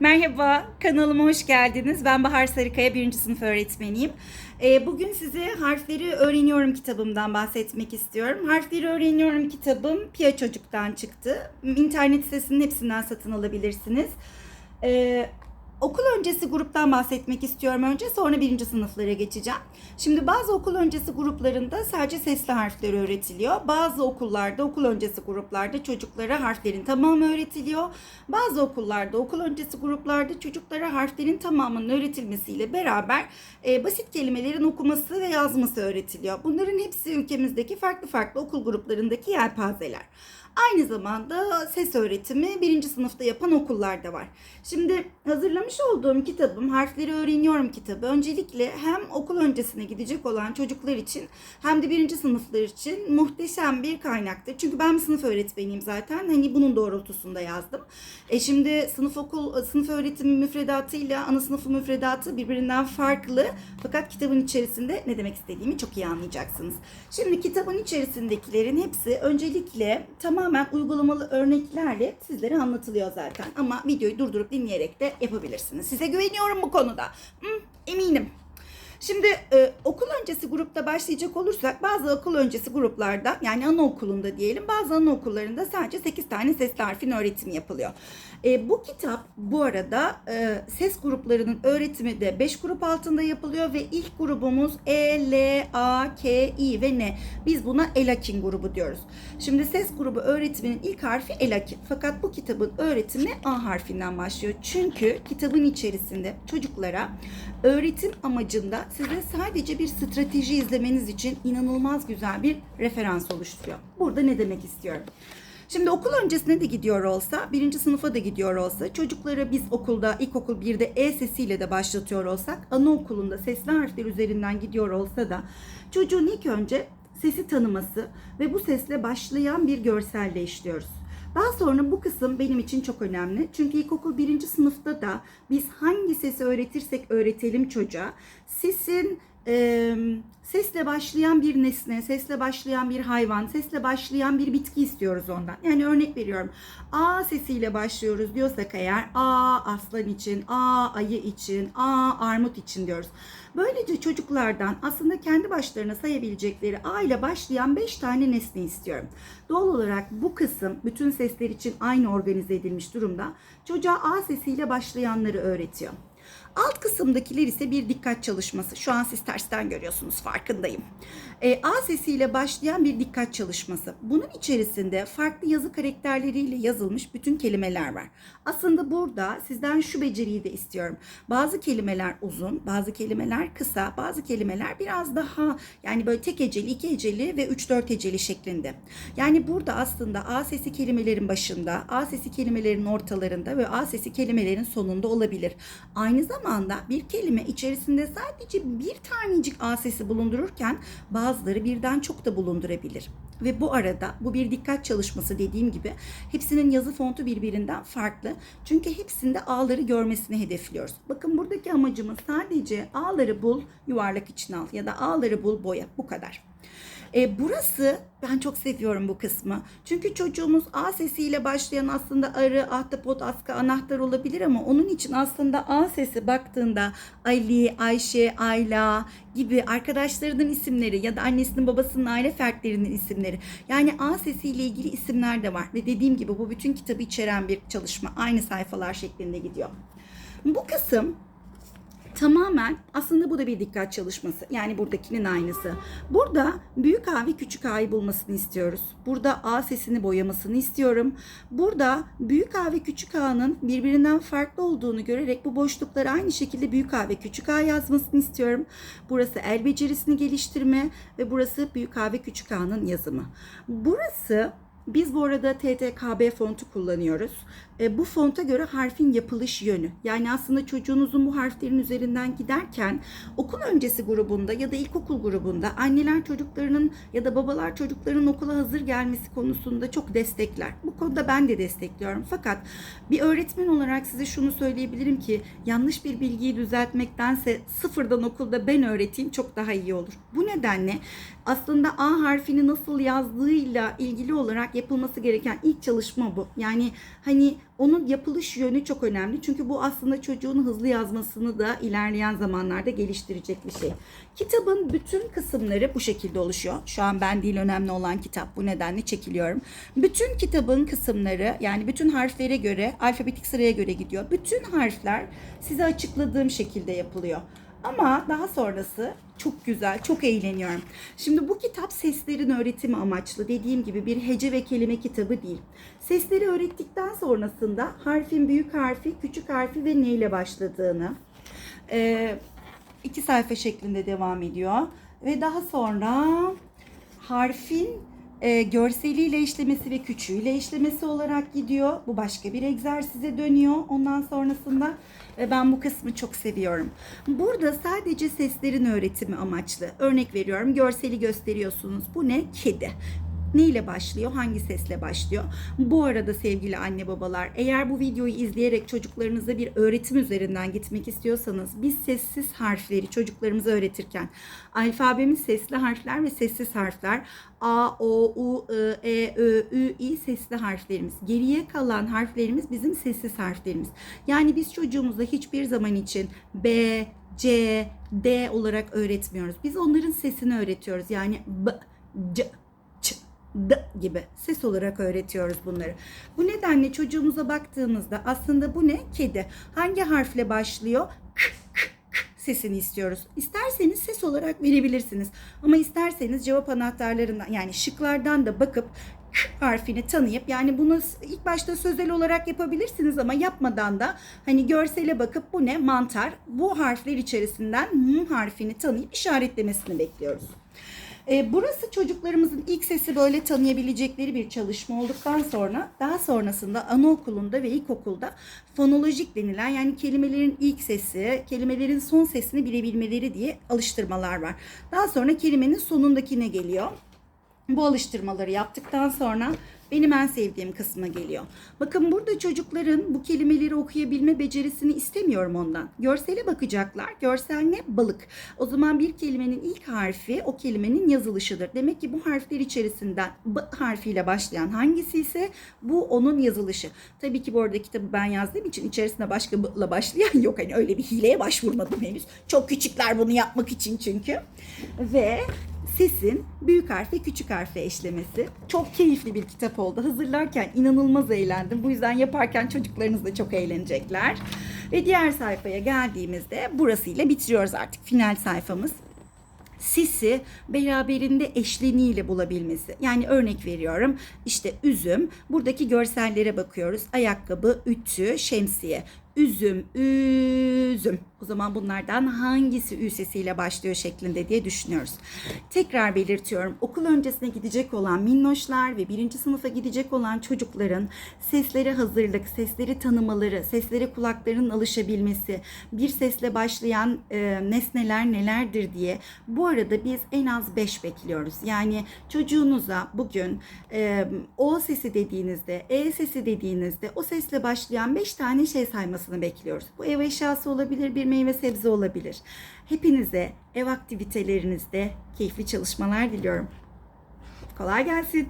Merhaba, kanalıma hoş geldiniz. Ben Bahar Sarıkaya, 1. sınıf öğretmeniyim. Ee, Bugün size Harfleri Öğreniyorum kitabımdan bahsetmek istiyorum. Harfleri Öğreniyorum kitabım Pia Çocuk'tan çıktı. İnternet sitesinin hepsinden satın alabilirsiniz. Okul öncesi gruptan bahsetmek istiyorum önce sonra birinci sınıflara geçeceğim. Şimdi bazı okul öncesi gruplarında sadece sesli harfler öğretiliyor. Bazı okullarda okul öncesi gruplarda çocuklara harflerin tamamı öğretiliyor. Bazı okullarda okul öncesi gruplarda çocuklara harflerin tamamının öğretilmesiyle beraber e, basit kelimelerin okuması ve yazması öğretiliyor. Bunların hepsi ülkemizdeki farklı farklı okul gruplarındaki yelpazeler. Aynı zamanda ses öğretimi birinci sınıfta yapan okullar da var. Şimdi hazırlamış olduğum kitabım Harfleri Öğreniyorum kitabı. Öncelikle hem okul öncesine gidecek olan çocuklar için hem de birinci sınıflar için muhteşem bir kaynaktır. Çünkü ben bir sınıf öğretmeniyim zaten. Hani bunun doğrultusunda yazdım. E şimdi sınıf okul sınıf öğretimi müfredatıyla ana sınıfı müfredatı birbirinden farklı. Fakat kitabın içerisinde ne demek istediğimi çok iyi anlayacaksınız. Şimdi kitabın içerisindekilerin hepsi öncelikle tamamen uygulamalı örneklerle sizlere anlatılıyor zaten. Ama videoyu durdurup dinleyerek de yapabilirsiniz. Size güveniyorum bu konuda. Hı, eminim. Şimdi e, okul öncesi grupta başlayacak olursak bazı okul öncesi gruplarda yani anaokulunda diyelim bazı anaokullarında sadece 8 tane sesli harfin öğretimi yapılıyor. E, bu kitap bu arada e, ses gruplarının öğretimi de 5 grup altında yapılıyor ve ilk grubumuz E, L, A, K, I ve N. Biz buna Elakin grubu diyoruz. Şimdi ses grubu öğretiminin ilk harfi Elakin. Fakat bu kitabın öğretimi A harfinden başlıyor. Çünkü kitabın içerisinde çocuklara öğretim amacında size sadece bir strateji izlemeniz için inanılmaz güzel bir referans oluşturuyor. Burada ne demek istiyorum? Şimdi okul öncesine de gidiyor olsa, birinci sınıfa da gidiyor olsa, çocuklara biz okulda, ilkokul 1'de E sesiyle de başlatıyor olsak, anaokulunda sesli harfler üzerinden gidiyor olsa da çocuğun ilk önce sesi tanıması ve bu sesle başlayan bir görselle işliyoruz. Daha sonra bu kısım benim için çok önemli. Çünkü ilkokul birinci sınıfta da biz hangi sesi öğretirsek öğretelim çocuğa, sesin e, sesle başlayan bir nesne, sesle başlayan bir hayvan, sesle başlayan bir bitki istiyoruz ondan. Yani örnek veriyorum. A sesiyle başlıyoruz diyorsak eğer A aslan için, A ayı için, A armut için diyoruz. Böylece çocuklardan aslında kendi başlarına sayabilecekleri A ile başlayan 5 tane nesne istiyorum. Doğal olarak bu kısım bütün sesler için aynı organize edilmiş durumda. Çocuğa A sesiyle başlayanları öğretiyor. Alt kısımdakiler ise bir dikkat çalışması. Şu an siz tersten görüyorsunuz farkındayım. E, A sesiyle başlayan bir dikkat çalışması. Bunun içerisinde farklı yazı karakterleriyle yazılmış bütün kelimeler var. Aslında burada sizden şu beceriyi de istiyorum. Bazı kelimeler uzun, bazı kelimeler kısa, bazı kelimeler biraz daha yani böyle tek heceli, iki heceli ve üç dört heceli şeklinde. Yani burada aslında A sesi kelimelerin başında, A sesi kelimelerin ortalarında ve A sesi kelimelerin sonunda olabilir. Aynı zamanda bir kelime içerisinde sadece bir tanecik A sesi bulundururken bazıları birden çok da bulundurabilir. Ve bu arada bu bir dikkat çalışması dediğim gibi hepsinin yazı fontu birbirinden farklı. Çünkü hepsinde A'ları görmesini hedefliyoruz. Bakın buradaki amacımız sadece A'ları bul, yuvarlak içine al ya da A'ları bul, boya. Bu kadar. E, burası ben çok seviyorum bu kısmı. Çünkü çocuğumuz A sesiyle başlayan aslında arı, ahtapot, aska, anahtar olabilir ama onun için aslında A sesi baktığında Ali, Ayşe, Ayla gibi arkadaşlarının isimleri ya da annesinin babasının aile fertlerinin isimleri. Yani A sesiyle ilgili isimler de var ve dediğim gibi bu bütün kitabı içeren bir çalışma. Aynı sayfalar şeklinde gidiyor. Bu kısım tamamen aslında bu da bir dikkat çalışması. Yani buradakinin aynısı. Burada büyük A ve küçük A'yı bulmasını istiyoruz. Burada A sesini boyamasını istiyorum. Burada büyük A ve küçük A'nın birbirinden farklı olduğunu görerek bu boşlukları aynı şekilde büyük A ve küçük A yazmasını istiyorum. Burası el becerisini geliştirme ve burası büyük A ve küçük A'nın yazımı. Burası biz bu arada TTKB fontu kullanıyoruz. E, bu fonta göre harfin yapılış yönü. Yani aslında çocuğunuzun bu harflerin üzerinden giderken okul öncesi grubunda ya da ilkokul grubunda anneler çocuklarının ya da babalar çocukların okula hazır gelmesi konusunda çok destekler. Bu konuda ben de destekliyorum. Fakat bir öğretmen olarak size şunu söyleyebilirim ki yanlış bir bilgiyi düzeltmektense sıfırdan okulda ben öğreteyim çok daha iyi olur. Bu nedenle aslında A harfini nasıl yazdığıyla ilgili olarak olarak yapılması gereken ilk çalışma bu. Yani hani onun yapılış yönü çok önemli. Çünkü bu aslında çocuğun hızlı yazmasını da ilerleyen zamanlarda geliştirecek bir şey. Kitabın bütün kısımları bu şekilde oluşuyor. Şu an ben değil önemli olan kitap. Bu nedenle çekiliyorum. Bütün kitabın kısımları yani bütün harflere göre alfabetik sıraya göre gidiyor. Bütün harfler size açıkladığım şekilde yapılıyor. Ama daha sonrası çok güzel, çok eğleniyorum. Şimdi bu kitap seslerin öğretimi amaçlı. Dediğim gibi bir hece ve kelime kitabı değil. Sesleri öğrettikten sonrasında harfin büyük harfi, küçük harfi ve neyle başladığını e, iki sayfa şeklinde devam ediyor. Ve daha sonra harfin e, görseliyle işlemesi ve küçüğüyle işlemesi olarak gidiyor. Bu başka bir egzersize dönüyor. Ondan sonrasında ve ben bu kısmı çok seviyorum. Burada sadece seslerin öğretimi amaçlı. Örnek veriyorum görseli gösteriyorsunuz. Bu ne? Kedi. Ne ile başlıyor? Hangi sesle başlıyor? Bu arada sevgili anne babalar eğer bu videoyu izleyerek çocuklarınıza bir öğretim üzerinden gitmek istiyorsanız biz sessiz harfleri çocuklarımıza öğretirken alfabemiz sesli harfler ve sessiz harfler A, O, U, I, E, Ö, Ü, İ sesli harflerimiz. Geriye kalan harflerimiz bizim sessiz harflerimiz. Yani biz çocuğumuza hiçbir zaman için B, C, D olarak öğretmiyoruz. Biz onların sesini öğretiyoruz. Yani B, C, D gibi ses olarak öğretiyoruz bunları. Bu nedenle çocuğumuza baktığımızda aslında bu ne? Kedi. Hangi harfle başlıyor? K, k, k sesini istiyoruz. İsterseniz ses olarak verebilirsiniz. Ama isterseniz cevap anahtarlarından yani şıklardan da bakıp k harfini tanıyıp yani bunu ilk başta sözel olarak yapabilirsiniz ama yapmadan da hani görsele bakıp bu ne mantar bu harfler içerisinden m harfini tanıyıp işaretlemesini bekliyoruz. E, burası çocuklarımızın ilk sesi böyle tanıyabilecekleri bir çalışma olduktan sonra daha sonrasında anaokulunda ve ilkokulda fonolojik denilen yani kelimelerin ilk sesi, kelimelerin son sesini bilebilmeleri diye alıştırmalar var. Daha sonra kelimenin sonundakine geliyor. Bu alıştırmaları yaptıktan sonra benim en sevdiğim kısma geliyor. Bakın burada çocukların bu kelimeleri okuyabilme becerisini istemiyorum ondan. Görsele bakacaklar. Görsel ne? Balık. O zaman bir kelimenin ilk harfi o kelimenin yazılışıdır. Demek ki bu harfler içerisinden B harfiyle başlayan hangisi ise bu onun yazılışı. Tabii ki bu arada kitabı ben yazdığım için içerisinde başka B'la başlayan yok. Hani öyle bir hileye başvurmadım henüz. Çok küçükler bunu yapmak için çünkü. Ve sesin büyük harfe küçük harfe eşlemesi. Çok keyifli bir kitap oldu. Hazırlarken inanılmaz eğlendim. Bu yüzden yaparken çocuklarınız da çok eğlenecekler. Ve diğer sayfaya geldiğimizde burasıyla bitiriyoruz artık final sayfamız sesi beraberinde eşleniğiyle bulabilmesi. Yani örnek veriyorum işte üzüm buradaki görsellere bakıyoruz. Ayakkabı, ütü, şemsiye. Üzüm, üzüm. O zaman bunlardan hangisi ü sesiyle başlıyor şeklinde diye düşünüyoruz. Tekrar belirtiyorum. Okul öncesine gidecek olan minnoşlar ve birinci sınıfa gidecek olan çocukların seslere hazırlık, sesleri tanımaları, seslere kulaklarının alışabilmesi, bir sesle başlayan e, nesneler nelerdir diye bu arada biz en az 5 bekliyoruz. Yani çocuğunuza bugün e, O sesi dediğinizde, E sesi dediğinizde o sesle başlayan 5 tane şey saymasını bekliyoruz. Bu ev eşyası olabilir, bir meyve sebze olabilir. Hepinize ev aktivitelerinizde keyifli çalışmalar diliyorum. Kolay gelsin.